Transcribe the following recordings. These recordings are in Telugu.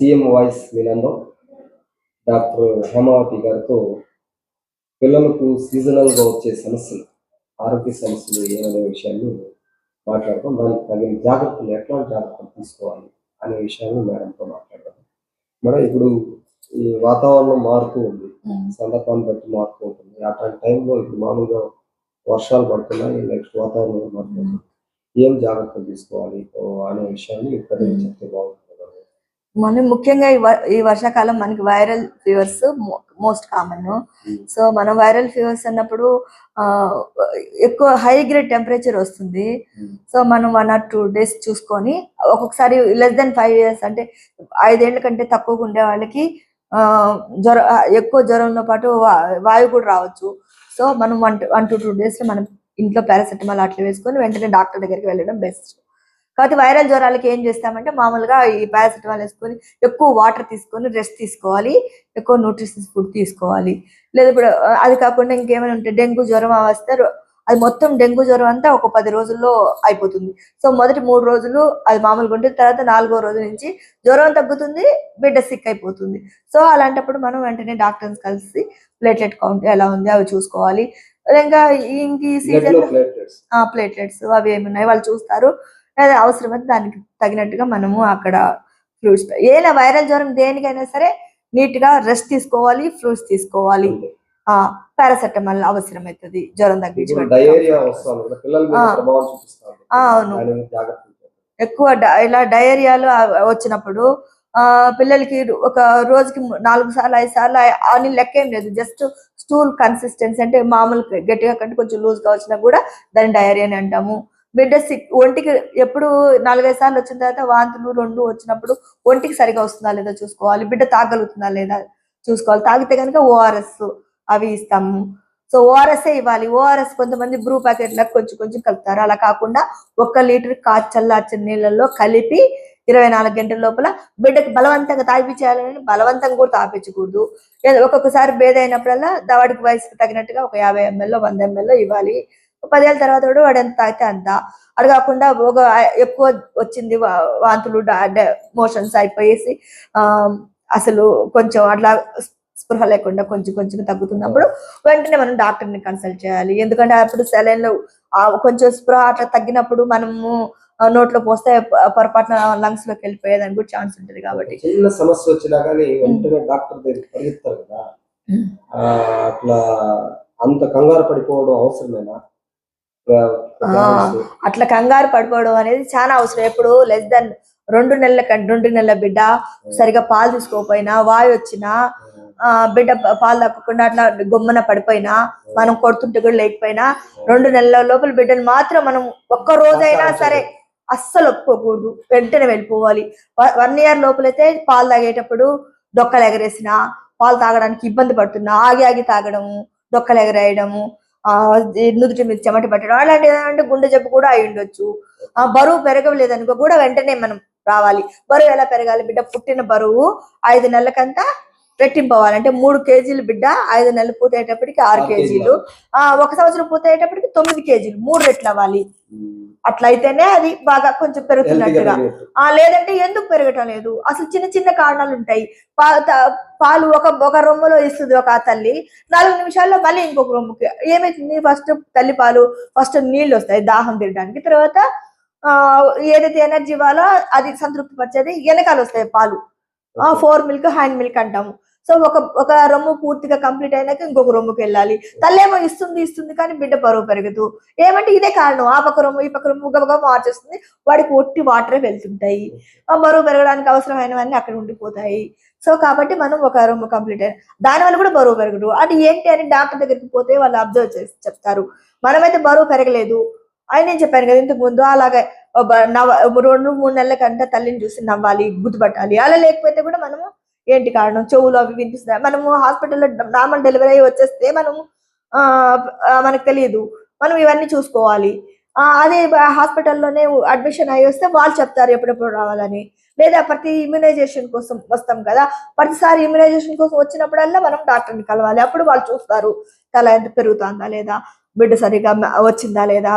సీఎం వాయిస్ వినందం డాక్టర్ హేమావతి గారితో పిల్లలకు సీజనల్గా వచ్చే సమస్యలు ఆరోగ్య సమస్యలు ఏమనే విషయాన్ని మాట్లాడతాం. దానికి తగిన జాగ్రత్తలు ఎట్లాంటి జాగ్రత్తలు తీసుకోవాలి అనే విషయాన్ని మేడంతో మాట్లాడదాం. మేడం ఇప్పుడు ఈ వాతావరణం మారుతూ ఉంది. సందర్భాన్ని బట్టి మారుతూ ఉంటుంది. అట్లాంటి టైంలో ఇప్పుడు మామూలుగా వర్షాలు పడుతున్నాయి నెక్స్ట్ వాతావరణం మారుతుంది. ఏం జాగ్రత్తలు తీసుకోవాలి అనే విషయాన్ని ఇక్కడ. చెప్తే బాగుంటుంది. మనం ముఖ్యంగా ఈ వర్షాకాలం మనకి viral fevers most common so మనం వైరల్ ఫీవర్స్ అన్నప్పుడు ఎక్కువ హై గ్రేడ్ టెంపరేచర్ వస్తుంది. సో మనం వన్ ఆర్ టూ డేస్ చూసుకొని ఒక్కొక్కసారి లెస్ దెన్ ఫైవ్ ఇయర్స్ అంటే ఐదేళ్ళ కంటే తక్కువగా ఉండే వాళ్ళకి జ్వరం ఎక్కువ జ్వరంతో పాటు వా- వాయువు కూడా రావచ్చు. సో మనం one one two two days మనం ఇంట్లో పారాసెటమాల్ అట్లా వేసుకొని వెంటనే డాక్టర్ దగ్గరికి వెళ్ళడం బెస్ట్ కాబట్టి వైరల్ జ్వరాలకి ఏం చేస్తామంటే మామూలుగా ఈ పారాసెటమాల్ వేసుకొని ఎక్కువ వాటర్ తీసుకొని రెస్ట్ తీసుకోవాలి ఎక్కువ న్యూట్రిషన్స్ ఫుడ్ తీసుకోవాలి. లేదా ఇప్పుడు అది కాకుండా ఇంకేమైనా ఉంటే డెంగ్యూ జ్వరం వస్తే అది మొత్తం డెంగ్యూ జ్వరం అంతా ఒక పది రోజుల్లో అయిపోతుంది. సో మొదటి మూడు రోజులు అది మామూలుగా ఉంటుంది తర్వాత నాలుగో రోజు నుంచి జ్వరం తగ్గుతుంది బిడ్డ సిక్ అయిపోతుంది. సో అలాంటప్పుడు మనం వెంటనే డాక్టర్స్ కలిసి ప్లేట్లెట్ కౌంట్ ఎలా ఉంది అవి చూసుకోవాలి. ఇంకా ఇంక ఈ సీజన్ ప్లేట్లెట్స్ ప్లేట్లెట్స్ అవి ఏమి ఉన్నాయి వాళ్ళు చూస్తారు. లేదా అవసరమైతే దానికి తగినట్టుగా మనము అక్కడ ఫ్రూట్స్ ఏదైనా వైరల్ జ్వరం దేనికైనా సరే నీట్గా రెస్ట్ తీసుకోవాలి ఫ్రూట్స్ తీసుకోవాలి. ఆ పారాసెటమాల్ జ్వరం ఆ. ప్రభావం చూపిస్తారు. ఆ, అవును. ఎక్కువ ఇలా డయేరియాలు వచ్చినప్పుడు ఆ పిల్లలకి ఒక రోజుకి నాలుగు సార్లు ఐదు సార్లు అని లెక్క ఏం లేదు. జస్ట్ స్టూల్ కన్సిస్టెన్సీ అంటే మామూలు గట్టిగా కంటే కొంచెం లూజ్గా వచ్చినా కూడా దాన్ని డయేరియా అని అంటాము. బిడ్డ సిక్ ఒంటికి ఎప్పుడు నాలుగైదు సార్లు వచ్చిన తర్వాత వాంతులు రెండు వచ్చినప్పుడు ఒంటికి సరిగా వస్తుందా లేదా చూసుకోవాలి. బిడ్డ తాగలుగుతుందా లేదా చూసుకోవాలి. తాగితే కనుక ఓఆర్ఎస్ అవి ఇస్తాము సో ఓఆర్ఎస్ఏ ఇవ్వాలి? ఓఆర్ఎస్ కొంతమంది బ్రూ ప్యాకెట్లకు కొంచెం కొంచెం కలుపుతారు. అలా కాకుండా ఒక్క లీటర్ కాచి చల్లార్చిన నీళ్ళల్లో కలిపి ఇరవై నాలుగు గంటల లోపల బిడ్డకి బలవంతంగా తాగిపించాలని బలవంతంగా కూడా తాపించకూడదు ఒక్కొక్కసారి బేద అయినప్పుడల్లా వాడికి వయసుకు తగినట్టుగా ఒక యాభై ఎంఎల్ వంద ఎంఎల్ ఇవ్వాలి. పదేళ్ళ తర్వాత కూడా వాడు ఎంత తాగితే అంత. అది కాకుండా ఒక ఎక్కువ వచ్చింది వాంతులు మోషన్స్ అయిపోయేసి అసలు కొంచెం అట్లా స్పృహ లేకుండా కొంచెం కొంచెం తగ్గుతున్నప్పుడు వెంటనే మనం డాక్టర్ని కన్సల్ట్ చేయాలి. ఎందుకంటే అప్పుడు సెలైన్లో కొంచెం స్పృహ అట్లా తగ్గినప్పుడు మనము నోట్లో పోస్తే పొరపాటున లంగ్స్లోకి వెళ్ళిపోయేదానికి కూడా ఛాన్స్ ఉంటుంది కాబట్టి. చిన్న సమస్య వచ్చినా కానీ వెంటనే డాక్టర్ దగ్గరికి పరిగెత్తారు కదా. అట్లా అంత కంగారు పడిపోవడం అవసరమేనా. అట్లా కంగారు పడిపోవడం అనేది చాలా అవసరం. ఎప్పుడు లెస్ దెన్ రెండు నెలల రెండు నెలల బిడ్డ సరిగా పాలు తీసుకోకపోయినా వాయు వచ్చినా ఆ, బిడ్డ పాలు తక్కకుండా అట్లా గొమ్మన పడిపోయినా మనం కొడుతుంటే కూడా లేకపోయినా రెండు నెలల లోపల బిడ్డను మాత్రం మనం ఒక్క రోజైనా సరే అస్సలు ఒప్పుకోకూడదు. వెంటనే వెళ్ళిపోవాలి. వన్ ఇయర్ లోపలైతే పాలు తాగేటప్పుడు డొక్కలు ఎగరేసిన పాలు తాగడానికి ఇబ్బంది పడుతున్నా ఆగి ఆగి తాగడము డొక్కలు ఎగరేయడము నుదుటి మీద చెమట పట్టడం అలాంటి ఏదంటే గుండె జబ్బు కూడా అయి ఉండొచ్చు. ఆ బరువు పెరగలేదనుకో కూడా వెంటనే మనం రావాలి. బరువు ఎలా పెరగాలి బిడ్డ? పుట్టిన బరువు ఐదు నెలలకంతా రెట్టింపవాలి అంటే మూడు కేజీలు బిడ్డ ఐదు నెలలు పూర్తయ్యేటప్పటికి ఆరు కేజీలు. ఆ ఒక సంవత్సరం పూర్తయ్యేటప్పటికి తొమ్మిది కేజీలు. మూడు రెట్లు అవ్వాలి. అట్లయితేనే అది బాగా కొంచెం పెరుగుతున్నట్టుగా. ఆ లేదంటే ఎందుకు పెరగటం లేదు? అసలు చిన్న చిన్న కారణాలు ఉంటాయి. పాలు ఒక ఒక రొమ్ములో ఇస్తుంది ఒక తల్లి. నాలుగు నిమిషాల్లో మళ్ళీ ఇంకొక రొమ్ముకి. ఏమైతుంది? ఫస్ట్ తల్లి పాలు ఫస్ట్ నీళ్ళు వస్తాయి దాహం తీరడానికి తర్వాత ఆ ఏదైతే ఎనర్జీ ఇవ్వాలో అది సంతృప్తి పరిచేది వెనకాల వస్తాయి పాలు. ఆ ఫోర్ మిల్క్ హ్యాండ్ మిల్క్ అంటాము. సో ఒక ఒక రొమ్ము పూర్తిగా కంప్లీట్ అయినాక ఇంకొక రొమ్ముకి వెళ్ళాలి. తల్లేమో ఇస్తుంది ఇస్తుంది కానీ బిడ్డ బరువు పెరగదు. ఏమంటే ఇదే కారణం. ఆ పక్క రొమ్ము ఈ పక్క రొమ్ము గబగబా మార్చేస్తుంది. వాడికి ఒట్టి వాటరే వెళ్తుంటాయి. బరువు పెరగడానికి అవసరమైనవన్నీ అక్కడ ఉండిపోతాయి. సో కాబట్టి మనం ఒక రొమ్ము కంప్లీట్ అయిన దానివల్ల కూడా బరువు పెరగదు. అది ఏంటి అని డాక్టర్ దగ్గరికి పోతే వాళ్ళు అబ్జర్వ్ చేసి చెప్తారు. మనమైతే బరువు పెరగలేదు. ఆయన నేను చెప్పాను కదా ఇంతకు ముందు అలాగే నవ్వ రెండు మూడు నెలల కంటే తల్లిని చూసి నవ్వాలి గుర్తుపట్టాలి. అలా లేకపోతే కూడా మనము ఏంటి కారణం? చెవులు అవి వినిపిస్తున్నాయి మనము హాస్పిటల్లో నార్మల్ డెలివరీ అయ్యి వచ్చేస్తే మనము ఆ మనకు తెలియదు మనం ఇవన్నీ చూసుకోవాలి. అదే హాస్పిటల్లోనే అడ్మిషన్ అయ్యి వస్తే వాళ్ళు చెప్తారు ఎప్పుడెప్పుడు రావాలని. లేదా ప్రతి ఇమ్యునైజేషన్ కోసం వస్తాం కదా. ప్రతిసారి ఇమ్యునైజేషన్ కోసం వచ్చినప్పుడల్లా మనం డాక్టర్ని కలవాలి. అప్పుడు వాళ్ళు చూస్తారు తల ఎంత పెరుగుతుందా లేదా బిడ్డ సరిగా వచ్చిందా లేదా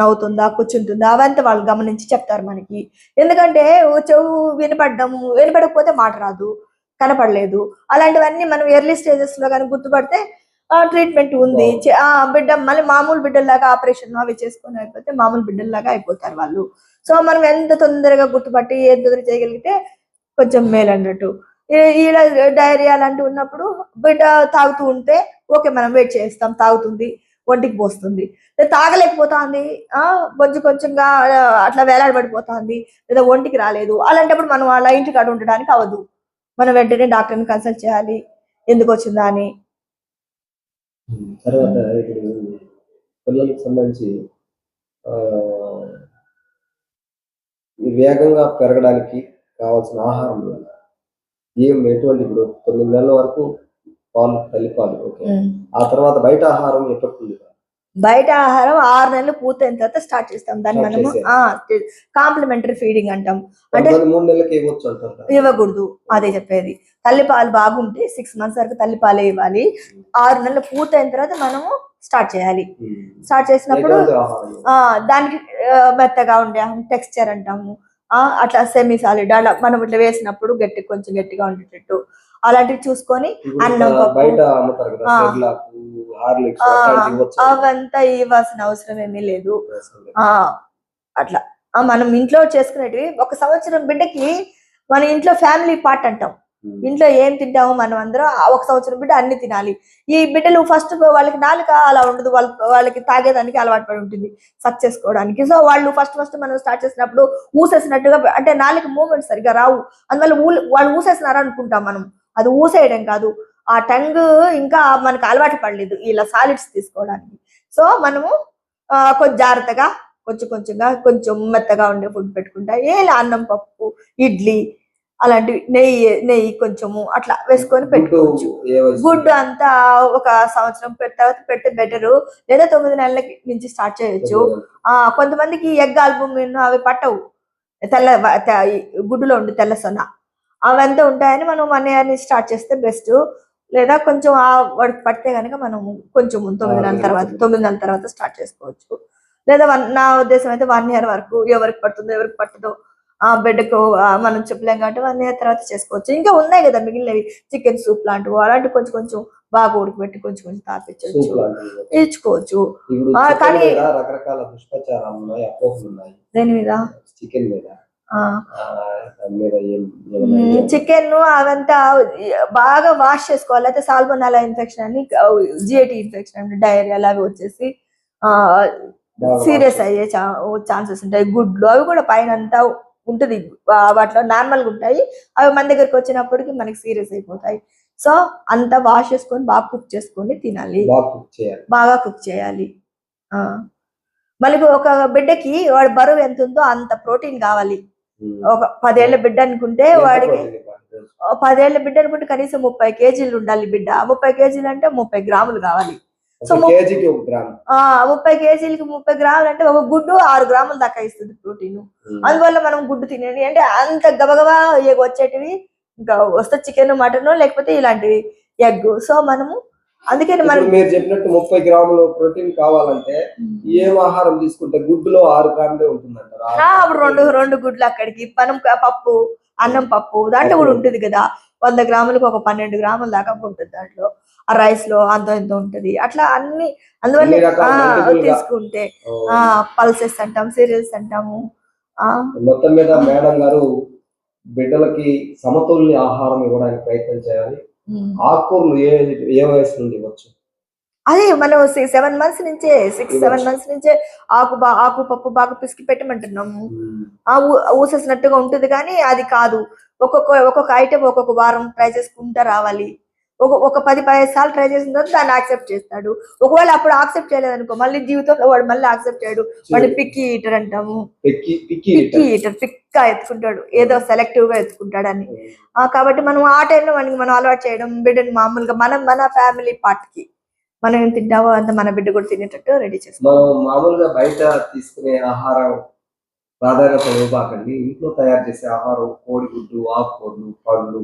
నవ్వుతుందా కూర్చుంటుందా అవంతా వాళ్ళు గమనించి చెప్తారు మనకి. ఎందుకంటే చెవు వినపడడం వినపడకపోతే మాట రాదు కనపడలేదు. అలాంటివన్నీ మనం ఎర్లీ స్టేజెస్లో కానీ గుర్తుపడితే ట్రీట్మెంట్ ఉంది. బిడ్డ మళ్ళీ మామూలు బిడ్డల్లాగా ఆపరేషన్ అవి చేసుకొని అయిపోతే మామూలు బిడ్డల్లాగా అయిపోతారు వాళ్ళు. సో మనం ఎంత తొందరగా గుర్తుపట్టి ఎంత తొందరగా చేయగలిగితే కొంచెం మేలు అన్నట్టు ఇలా డైరియా అలాంటివి ఉన్నప్పుడు బిడ్డ తాగుతూ ఉంటే ఓకే మనం వెయిట్ చేస్తాం తాగుతుంది. ఒంటికి పోస్తుంది. లేదా తాగలేకపోతుంది ఆ కొంచెం కొంచెంగా అట్లా వేలాడబడిపోతుంది లేదా ఒంటికి రాలేదు. అలాంటప్పుడు మనం అలా ఇంటికాడ ఉండడానికి అవ్వదు. మనం వెంటనే డాక్టర్ని కన్సల్ట్ చేయాలి. ఎందుకు వచ్చిందా అని. తర్వాత ఇప్పుడు పిల్లలకు సంబంధించి ఆ, వేగంగా పెరగడానికి కావాల్సిన ఆహారం ఏం ఎటువంటి ఇప్పుడు తొమ్మిది నెలల వరకు పాలు తల్లిపాలు ఓకే. ఆ తర్వాత బయట ఆహారం ఎప్పటికి బయట ఆహారం ఆరు నెలలు పూర్తయిన తర్వాత స్టార్ట్ చేస్తాం. దాన్ని మనము. కాంప్లిమెంటరీ ఫీడింగ్ అంటాం. అంటే ఇవ్వకూడదు. అదే చెప్పేది. తల్లిపాలు బాగుంటే సిక్స్ మంత్స్ వరకు తల్లిపాలే ఇవ్వాలి. ఆరు నెలలు పూర్తయిన తర్వాత మనము స్టార్ట్ చేయాలి. స్టార్ట్ చేసినప్పుడు దానికి మెత్తగా ఉండే టెక్స్చర్ అంటాము. అట్లా సెమీ సాలిడ్ అలా మనం ఇట్లా వేసినప్పుడు గట్టి కొంచెం గట్టిగా ఉండేటట్టు. అలాంటివి చూసుకొని అన్నం, అవంతా ఇవ్వాల్సిన అవసరం ఏమీ లేదు. ఆ అట్లా. మనం ఇంట్లో చేసుకునేటివి ఒక సంవత్సరం బిడ్డకి మన ఇంట్లో ఫ్యామిలీ పార్ట్ అంటాం. ఇంట్లో ఏం తింటాము మనం అందరం ఒక సంవత్సరం బిడ్డ అన్ని తినాలి. ఈ బిడ్డలు ఫస్ట్ వాళ్ళకి నాలుక అలా ఉండదు వాళ్ళ వాళ్ళకి తాగేదానికి అలవాటు పడి ఉంటుంది సక్ చేసుకోవడానికి. సో వాళ్ళు ఫస్ట్ ఫస్ట్ మనం స్టార్ట్ చేసినప్పుడు ఊసేసినట్టుగా అంటే నాలుక మూమెంట్ సరిగా రావు. అందువల్ల ఊ వాళ్ళు ఊసేసినారు అనుకుంటాం మనం. అది ఊసేయడం కాదు. ఆ టంగ్ ఇంకా మనకు అలవాటు పడలేదు ఇలా సాలిడ్స్ తీసుకోవడానికి. సో మనము కొంచెం జాగ్రత్తగా కొంచెం కొంచెంగా కొంచెం మెత్తగా ఉండే ఫుడ్ పెట్టుకుంటా. ఏలా అన్నం పప్పు ఇడ్లీ అలాంటివి నెయ్యి నెయ్యి కొంచెము అట్లా వేసుకొని పెట్టుకోవచ్చు. ఏ? గుడ్డు అంతా ఒక సంవత్సరం తర్వాత పెడితే బెటరు. లేదా తొమ్మిది నెలల నుంచి స్టార్ట్ చేయొచ్చు. ఆ కొంతమందికి ఎగ్ ఆల్బమ్ అవి పట్టవు. తెల్ల గుడ్డులో ఉండి తెల్ల సొన. అవంతా ఉంటాయని మనం వన్ ఇయర్ నుంచి స్టార్ట్ చేస్తే బెస్ట్ లేదా కొంచెం ఆ వాడికి పడితే కనుక మనం కొంచెం తొమ్మిది నెలల తర్వాత తొమ్మిది నెలల తర్వాత స్టార్ట్ చేసుకోవచ్చు. లేదా వన్ నా ఉద్దేశం అయితే వన్ ఇయర్ వరకు ఎవరికి పడుతుందో ఎవరికి పట్టదో ఆ బిడ్డకు ఆ, మనం చెప్పలేం కాబట్టి వన్ ఇయర్ తర్వాత చేసుకోవచ్చు. ఇంకా ఉన్నాయి కదా మిగిలినవి. చికెన్ సూప్ లాంటివి అలాంటివి కొంచెం కొంచెం బాగా ఉడకబెట్టి కొంచెం కొంచెం తాపించవచ్చు. ఇచ్చుకోవచ్చు. కానీ- రకరకాల ఉన్నాయి. దేని మీద? చికెన్ మీద. చికెన్ అవంతా బాగా వాష్ చేసుకోవాలి. అయితే సాల్మోనాలా ఇన్ఫెక్షన్ అని జిఐటి ఇన్ఫెక్షన్ అంటే డైరియా అవి వచ్చేసి సీరియస్ అయ్యే ఛాన్సెస్ ఉంటాయి. గుడ్లు అవి కూడా పైన అంతా ఉంటుంది వాటిలో నార్మల్గా ఉంటాయి. అవి మన దగ్గరికి వచ్చినప్పటికి మనకి సీరియస్ అయిపోతాయి. సో అంతా వాష్ చేసుకొని బాగా కుక్ చేసుకొని తినాలి. బాగా కుక్ చేయాలి. మళ్ళీ ఒక బిడ్డకి వాడి బరువు ఎంత ఉందో అంత ప్రోటీన్ కావాలి. ఒక పదేళ్ళ బిడ్డ అనుకుంటే వాడికి పదేళ్ళ బిడ్డ అనుకుంటే కనీసం ముప్పై కేజీలు ఉండాలి బిడ్డ. ముప్పై కేజీలు అంటే ముప్పై గ్రాములు కావాలి. సో ముప్పై కేజీలకి ముప్పై గ్రాములు అంటే ఒక గుడ్డు ఆరు గ్రాముల దాకా ఇస్తుంది ప్రోటీన్. అందువల్ల మనం గుడ్డు తినేది అంటే అంత గబగబా వచ్చేటివి ఇంకా వస్తే చికెన్ మటన్ లేకపోతే ఇలాంటివి ఎగ్ సో మనము అందుకని మనం మీరు చెప్పినట్టు ముప్పై గ్రాములు ప్రోటీన్ కావాలంటే ఏం ఆహారం తీసుకుంటే గుడ్డులో ఆరు గ్రాములే ఉంటుందంటారు? రెండు రెండు గుడ్లు అక్కడికి మనం పప్పు అన్నం పప్పు దాంట్లో కూడా ఉంటుంది కదా. వంద గ్రాములకు ఒక పన్నెండు గ్రాముల దాకా ఉంటుంది దాంట్లో. ఆ రైస్లో అంత ఎంత ఉంటది. అట్లా అన్ని అందువల్ల. తీసుకుంటే. ఆ పల్సెస్ అంటాం సీరియల్స్ అంటాము ఆ. మొత్తం మీద మేడం గారు బిడ్డలకి సమతుల్య ఆహారం ఇవ్వడానికి ప్రయత్నం చేయాలి. ఆకుకూరలు ఏ ఏ వయసు నుండి ఇవ్వచ్చు? అదే మనం సెవెన్ మంత్స్ నుంచే సిక్స్ సెవెన్ మంత్స్ నుంచే ఆకు బా ఆకు పప్పు బాగా పిసికి పెట్టమంటున్నాము ఆ ఊ- ఊసేసినట్టుగా ఉంటుంది కానీ అది కాదు. ఒక్కొక్క ఒక్కొక్క ఐటెం ఒక్కొక్క వారం ట్రై చేసుకుంటా రావాలి. ఒక ఒక పది పదిహేను సార్లు ట్రై చేసిన తర్వాత దాన్ని యాక్సెప్ట్ చేస్తాడు. ఒకవేళ అప్పుడు యాక్సెప్ట్ చేయలేదనుకో మళ్ళీ జీవితంలో వాడు మళ్ళీ యాక్సెప్ట్ చేయడు. మళ్ళీ పిక్కి ఈటర్ అంటాము. పిక్కి ఈటర్ పిక్గా ఎత్తుకుంటాడు. ఏదో సెలెక్టివ్గా ఎత్తుకుంటాడు అని ఆ, కాబట్టి మనం ఆ టైంలో మనకి మనం అలవాటు చేయడం బిడ్డని మామూలుగా మనం మన ఫ్యామిలీ పార్ట్కి మనం ఏం తింటామో అంత మన బిడ్డ కూడా తినేటట్టు రెడీ మనం మామూలుగా బయట తీసుకునే ఆహారం ప్రాధాన్యత ఇంట్లో తయారు చేసే ఆహారం కోడిగుడ్డు ఆకుకూరలు పండ్లు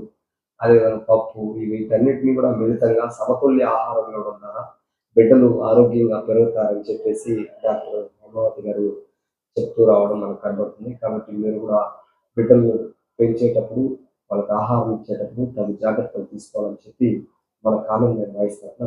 అదేవిధంగా పప్పు ఇవి వీటన్నిటిని కూడా మిళితంగా సమతుల్య ఆహారం ఇవ్వడం ద్వారా బిడ్డలు ఆరోగ్యంగా పెరుగుతారని చెప్పేసి డాక్టర్ హేమావతి గారు చెప్తూ రావడం మనకు కనబడుతుంది. కాబట్టి మీరు కూడా బిడ్డలు పెంచేటప్పుడు వాళ్ళకి ఆహారం ఇచ్చేటప్పుడు తగు జాగ్రత్తలు తీసుకోవాలని చెప్పి మన కామెంట్ నేను వాయిస్తున్నట్లు